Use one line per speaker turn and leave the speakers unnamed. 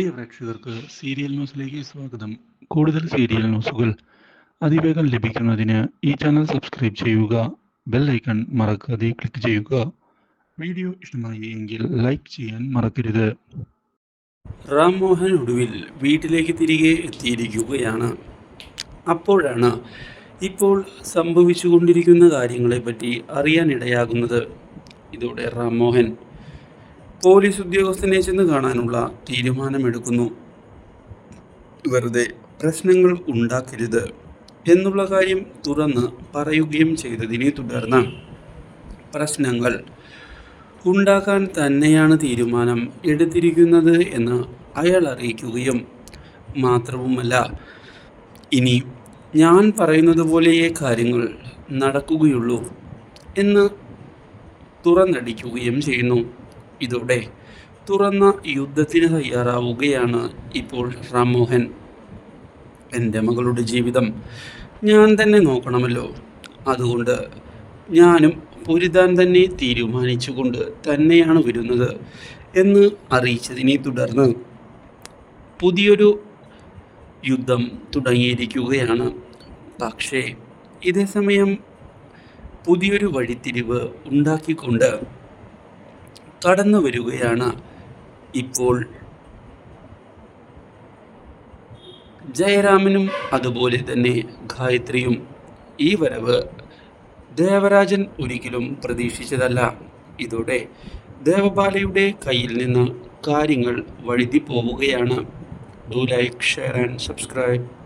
പ്രിയ പ്രേക്ഷകർക്ക് സീരിയൽ ന്യൂസിലേക്ക് സ്വാഗതം. കൂടുതൽ സീരിയൽ ന്യൂസുകൾ അതിവേഗം ലഭിക്കുന്നതിന് ഈ ചാനൽ സബ്സ്ക്രൈബ് ചെയ്യുക ബെൽ ഐക്കൺ മറക്കാതെ ക്ലിക്ക് ചെയ്യുക. വീഡിയോ ഇഷ്ടമായി എങ്കിൽ ലൈക്ക് ചെയ്യാൻ മറക്കരുത്.
റാം മോഹൻ ഒടുവിൽ വീട്ടിലേക്ക് തിരികെ എത്തിയിരിക്കുകയാണ്. അപ്പോഴാണ് ഇപ്പോൾ സംഭവിച്ചുകൊണ്ടിരിക്കുന്ന കാര്യങ്ങളെപ്പറ്റി അറിയാനിടയാകുന്നത്. ഇതോടെ റാം മോഹൻ പോലീസ് ഉദ്യോഗസ്ഥനെ ചെന്ന് കാണാനുള്ള തീരുമാനമെടുക്കുന്നു. വെറുതെ പ്രശ്നങ്ങൾ ഉണ്ടാക്കരുത് എന്നുള്ള കാര്യം തുറന്ന് പറയുകയും ചെയ്തതിനെ തുടർന്ന് പ്രശ്നങ്ങൾ ഉണ്ടാക്കാൻ തന്നെയാണ് തീരുമാനം എടുത്തിരിക്കുന്നത് എന്ന് അയാൾ അറിയിക്കുകയും മാത്രവുമല്ല ഇനി ഞാൻ പറയുന്നത് പോലെയേ കാര്യങ്ങൾ നടക്കുകയുള്ളൂ എന്ന് തുറന്നടിക്കുകയും ചെയ്യുന്നു. ഇതോടെ തുറന്ന യുദ്ധത്തിന് തയ്യാറാവുകയാണ് ഇപ്പോൾ റാംമോഹൻ. എന്റെ മകളുടെ ജീവിതം ഞാൻ തന്നെ നോക്കണമല്ലോ. അതുകൊണ്ട് ഞാനും പൊരുതാൻ തന്നെ തീരുമാനിച്ചുകൊണ്ട് തന്നെയാണ് വരുന്നത് എന്ന് അറിയിച്ചതിനെ തുടർന്ന് പുതിയൊരു യുദ്ധം തുടങ്ങിയിരിക്കുകയാണ്. പക്ഷേ ഇതേ സമയം പുതിയൊരു വഴിത്തിരിവ് ഉണ്ടാക്കിക്കൊണ്ട് കടന്നു വരികയാണ് ഇപ്പോൾ ജയരാമനും അതുപോലെ തന്നെ ഗായത്രിയും. ഈ വരവ് ദേവരാജൻ ഒരിക്കലും പ്രതീക്ഷിച്ചതല്ല. ഇതോടെ ദേവബാലയുടെ കയ്യിൽ നിന്ന് കാര്യങ്ങൾ വഴുതി പോവുകയാണ്. Do like share and subscribe